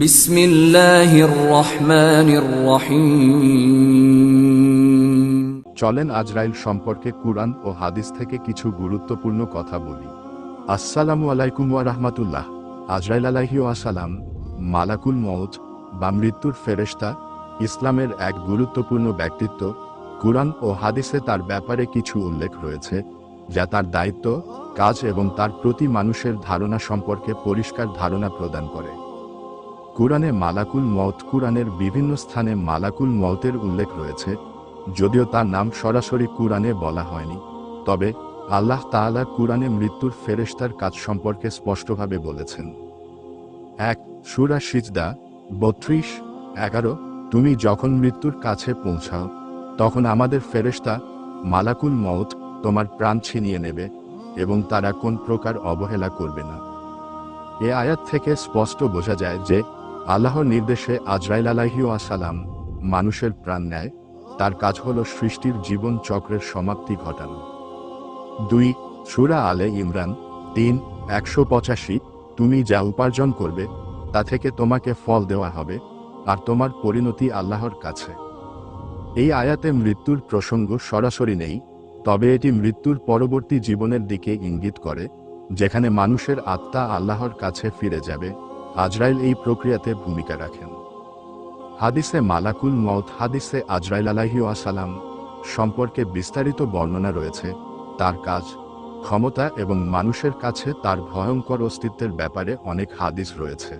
বিসমিল্লাহির রহমানির চলেন আজরাইল সম্পর্কে কুরআন ও হাদিস থেকে কিছু গুরুত্বপূর্ণ কথা বলি। আসসালামু আলাইকুম ওয়া রাহমাতুল্লাহ। আজরাইল আলাইহি ওয়াসালাম মালাকুল মৌজ বা মৃত্যুর ফেরেশতা, ইসলামের এক গুরুত্বপূর্ণ ব্যক্তিত্ব, কুরআন ও হাদিসে তার ব্যাপারে কিছু উল্লেখ রয়েছে, যা তার দায়িত্ব, কাজ এবং তার প্রতি মানুষের ধারণা সম্পর্কে পরিষ্কার ধারণা প্রদান করে। কুরআনে মালাকুল মউত কুরআনের বিভিন্ন স্থানে মালাকুল মউতের উল্লেখ রয়েছে, যদিও তার নাম সরাসরি কুরআনে বলা হয়নি। তবে, আল্লাহ তাআলা কুরআনে মৃত্যুর ফেরেশতার কাজ সম্পর্কে স্পষ্টভাবে বলেছেন। এক, সুরা সিজদা, বত্রিশ, এগারো, তুমি যখন মৃত্যুর কাছে পৌঁছাও, তখন আমাদের ফেরেশতা মালাকুল মউত তোমার প্রাণ ছিনিয়ে নেবে এবং তারা কোন প্রকার অবহেলা করবে না। এ আয়াত থেকে স্পষ্ট বোঝা যায় যে আল্লাহর নির্দেশে আজরাইল আলাহিও আসালাম মানুষের প্রাণ নেয়, তার কাজ হল সৃষ্টির জীবন চক্রের সমাপ্তি ঘটানো। দুই, সুরা আলে ইমরান, তিন, একশো পঁচাশি, তুমি যা উপার্জন করবে, তা থেকে তোমাকে ফল দেওয়া হবে, আর তোমার পরিণতি আল্লাহর কাছে। এই আয়াতে মৃত্যুর প্রসঙ্গ সরাসরি নেই, তবে এটি মৃত্যুর পরবর্তী জীবনের দিকে ইঙ্গিত করে, যেখানে মানুষের আত্মা আল্লাহর কাছে ফিরে যাবে আজরাইল এই প্রক্রিয়াতে ভূমিকা রাখেন। হাদিসে মালাকুল মউত হাদিসে আজরাইল আলাহি আসালাম সম্পর্কে বিস্তারিত বর্ণনা রয়েছে, তার কাজ, ক্ষমতা এবং মানুষের কাছে তার ভয়ঙ্কর অস্তিত্বের ব্যাপারে অনেক হাদিস রয়েছে।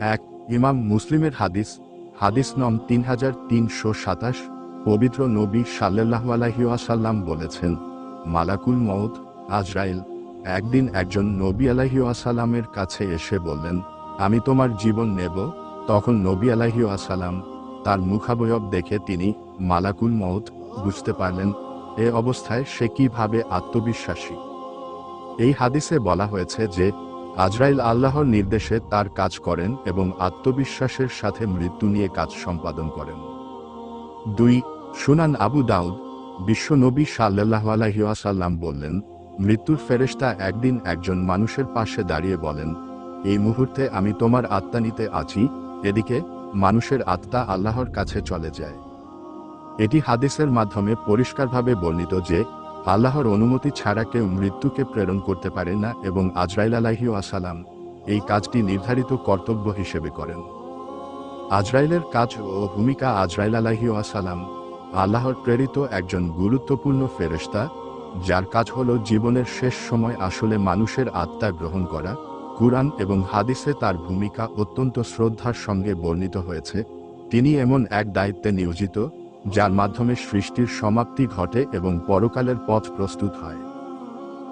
এক, ইমাম মুসলিমের হাদিস হাদিস নম তিন হাজার তিনশো সাতাশ, পবিত্র নবী সাল্লাহ আলাহি আসাল্লাম বলেছেন, মালাকুল মউত আজরাইল একদিন একজন নবী আলাহি আসালামের কাছে এসে বললেন, আমি তোমার জীবন নেব। তখন নবী আলাহি আসালাম তার মুখাবয়ব দেখে তিনি মালাকুল মউত বুঝতে পারলেন, এ অবস্থায় সে কীভাবে আত্মবিশ্বাসী। এই হাদিসে বলা হয়েছে যে, আজরাইল আল্লাহর নির্দেশে তার কাজ করেন এবং আত্মবিশ্বাসের সাথে মৃত্যু নিয়ে কাজ সম্পাদন করেন। দুই, সুনান আবু দাউদ বিশ্বনবী সাল্লাহ আলহিউসাল্লাম বললেন মৃত্যুর ফেরেশতা একদিন একজন মানুষের পাশে দাঁড়িয়ে বলেন, এই মুহূর্তে আমি তোমার আত্মা নিতে আছি, এদিকে মানুষের আত্মা আল্লাহর কাছে চলে যায়। এটি হাদিসের মাধ্যমে পরিষ্কারভাবে বর্ণিত যে, আল্লাহর অনুমতি ছাড়া কেউ মৃত্যুকে প্রেরণ করতে পারে না এবং আজরাইল আলাহি আসালাম এই কাজটি নির্ধারিত কর্তব্য হিসেবে করেন। আজরাইলের কাজ ও ভূমিকা আজরাইল আলাহি আসালাম আল্লাহর প্রেরিত একজন গুরুত্বপূর্ণ ফেরেশতা যার কাজ হল জীবনের শেষ সময় আসলে মানুষের আত্মা গ্রহণ করা, কুরআন এবং হাদিসে তার ভূমিকা অত্যন্ত শ্রদ্ধার সঙ্গে বর্ণিত হয়েছে। তিনি এমন এক দায়িত্বে নিয়োজিত, যার মাধ্যমে সৃষ্টির সমাপ্তি ঘটে এবং পরকালের পথ প্রস্তুত হয়।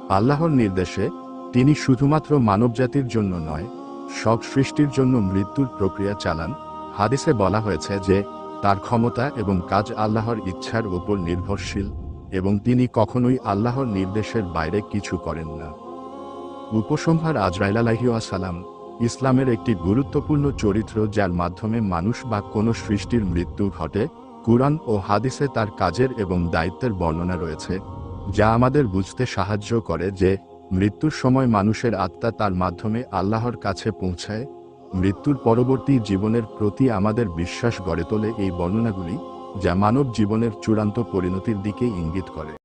আল্লাহর নির্দেশে, তিনি শুধুমাত্র মানবজাতির জন্য নয়, সব সৃষ্টির জন্য মৃত্যুর প্রক্রিয়া চালান। হাদিসে বলা হয়েছে যে, তার ক্ষমতা এবং কাজ আল্লাহর ইচ্ছার উপর নির্ভরশীল। এবং তিনি কখনোই আল্লাহর নির্দেশের বাইরে কিছু করেন না। উপসংহার আজরাইল আলাহিউসালাম ইসলামের একটি গুরুত্বপূর্ণ চরিত্র যার মাধ্যমে মানুষ বা কোনো সৃষ্টির মৃত্যু ঘটে, কুরআন ও হাদিসে তার কাজের এবং দায়িত্বের বর্ণনা রয়েছে, যা আমাদের বুঝতে সাহায্য করে যে, মৃত্যুর সময় মানুষের আত্মা তার মাধ্যমে আল্লাহর কাছে পৌঁছায়, মৃত্যুর পরবর্তী জীবনের প্রতি আমাদের বিশ্বাস গড়ে তোলে এই বর্ণনাগুলি। যা মানব জীবনের চূড়ান্ত পরিণতির দিকে ইঙ্গিত করে।